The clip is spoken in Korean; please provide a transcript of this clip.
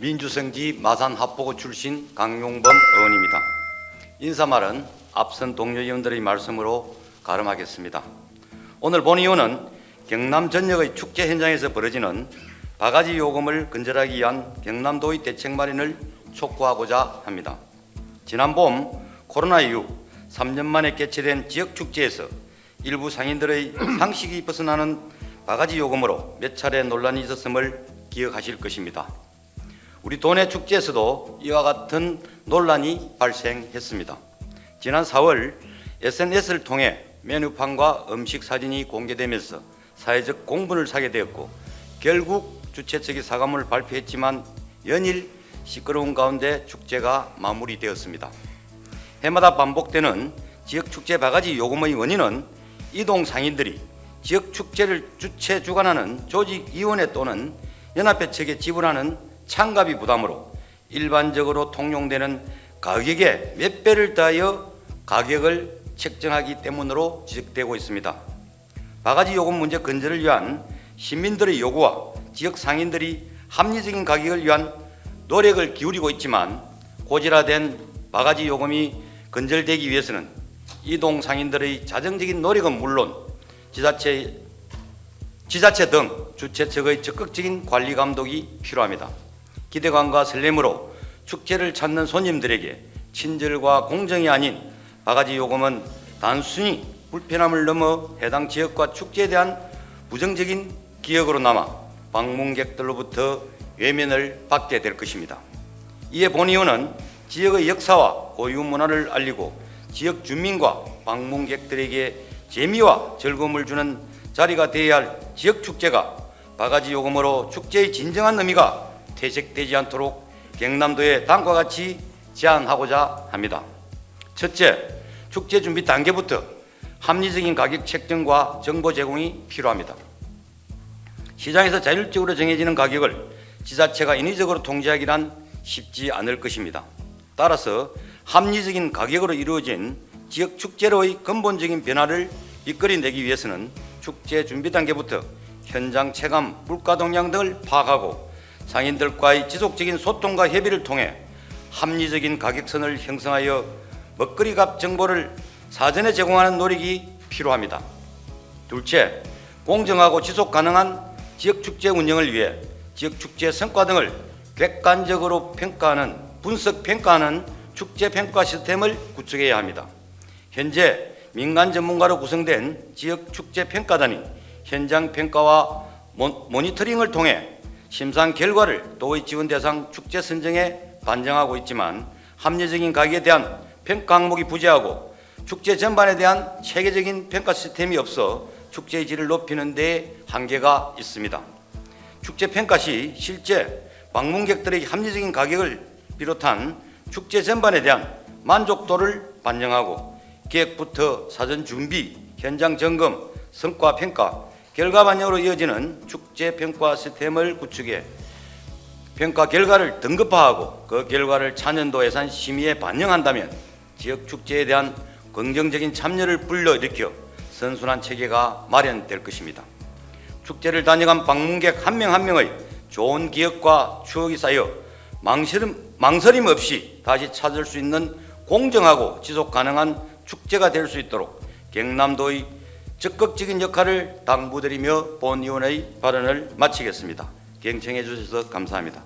민주성지 마산 합포구 출신 강용범 의원입니다. 인사말은 앞선 동료 의원들의 말씀으로 가름하겠습니다. 오늘 본 의원은 경남 전역의 축제 현장에서 벌어지는 바가지 요금을 근절하기 위한 경남도의 대책 마련을 촉구하고자 합니다. 지난 봄 코로나 이후 3년 만에 개최된 지역 축제에서 일부 상인들의 상식이 벗어나는 바가지 요금으로 몇 차례 논란이 있었음을 기억하실 것입니다. 우리 도내 축제에서도 이와 같은 논란이 발생했습니다. 지난 4월 SNS를 통해 메뉴판과 음식 사진이 공개되면서 사회적 공분을 사게 되었고 결국 주최 측이 사과문을 발표했지만 연일 시끄러운 가운데 축제가 마무리되었습니다. 해마다 반복되는 지역 축제 바가지 요금의 원인은 이동 상인들이 지역 축제를 주최 주관하는 조직위원회 또는 연합회 측에 지불하는 참가비 부담으로 일반적으로 통용되는 가격의 몇 배를 더하여 가격을 책정하기 때문으로 지적되고 있습니다. 바가지 요금 문제 근절을 위한 시민들의 요구와 지역 상인들이 합리적인 가격을 위한 노력을 기울이고 있지만 고질화된 바가지 요금이 근절되기 위해서는 이동 상인들의 자정적인 노력은 물론 지자체 지자체 등 주최 측의 적극적인 관리 감독이 필요합니다. 기대감과 설렘으로 축제를 찾는 손님들에게 친절과 공정이 아닌 바가지 요금은 단순히 불편함을 넘어 해당 지역과 축제에 대한 부정적인 기억으로 남아 방문객들로부터 외면을 받게 될 것입니다. 이에 본 의원은 지역의 역사와 고유 문화를 알리고 지역 주민과 방문객들에게 재미와 즐거움을 주는 자리가 되어야 할 지역 축제가 바가지 요금으로 축제의 진정한 의미가 퇴색되지 않도록 경남도에 다음과 같이 제안하고자 합니다. 첫째, 축제 준비 단계부터 합리적인 가격 책정과 정보 제공이 필요합니다. 시장에서 자율적으로 정해지는 가격을 지자체가 인위적으로 통제하기란 쉽지 않을 것입니다. 따라서 합리적인 가격으로 이루어진 지역 축제로의 근본적인 변화를 이끌어내기 위해서는 축제 준비 단계부터 현장 체감, 물가 동향 등을 파악하고 상인들과의 지속적인 소통과 협의를 통해 합리적인 가격선을 형성하여 먹거리 값 정보를 사전에 제공하는 노력이 필요합니다. 둘째, 공정하고 지속 가능한 지역 축제 운영을 위해 지역 축제 성과 등을 객관적으로 평가하는 분석 평가하는 축제 평가 시스템을 구축해야 합니다. 현재 민간 전문가로 구성된 지역 축제 평가단이 현장 평가와 모- 모니터링을 통해 심상 결과를 도의 지원 대상 축제 선정에 반영하고 있지만 합리적인 가격에 대한 평가 항목이 부재하고 축제 전반에 대한 체계적인 평가 시스템이 없어 축제의 질을 높이는 데 한계가 있습니다. 축제 평가 시 실제 방문객들의 합리적인 가격을 비롯한 축제 전반에 대한 만족도를 반영하고 기획부터 사전 준비, 현장 점검, 성과 평가, 결과 반영으로 이어지는 축제 평가 시스템을 구축해 평가 결과를 등급화하고 그 결과를 차년도 예산 심의에 반영한다면 지역 축제에 대한 긍정적인 참여를 불러일으켜 선순환 체계가 마련될 것입니다. 축제를 다녀간 방문객 한 명한 명의 좋은 기억과 추억이 쌓여 망설임, 망설임 없이 다시 찾을 수 있는 공정하고 지속 가능한 축제가 될 수 있도록 경남도의 적극적인 역할을 당부드리며 본위원의 발언을 마치겠습니다. 경청해 주셔서 감사합니다.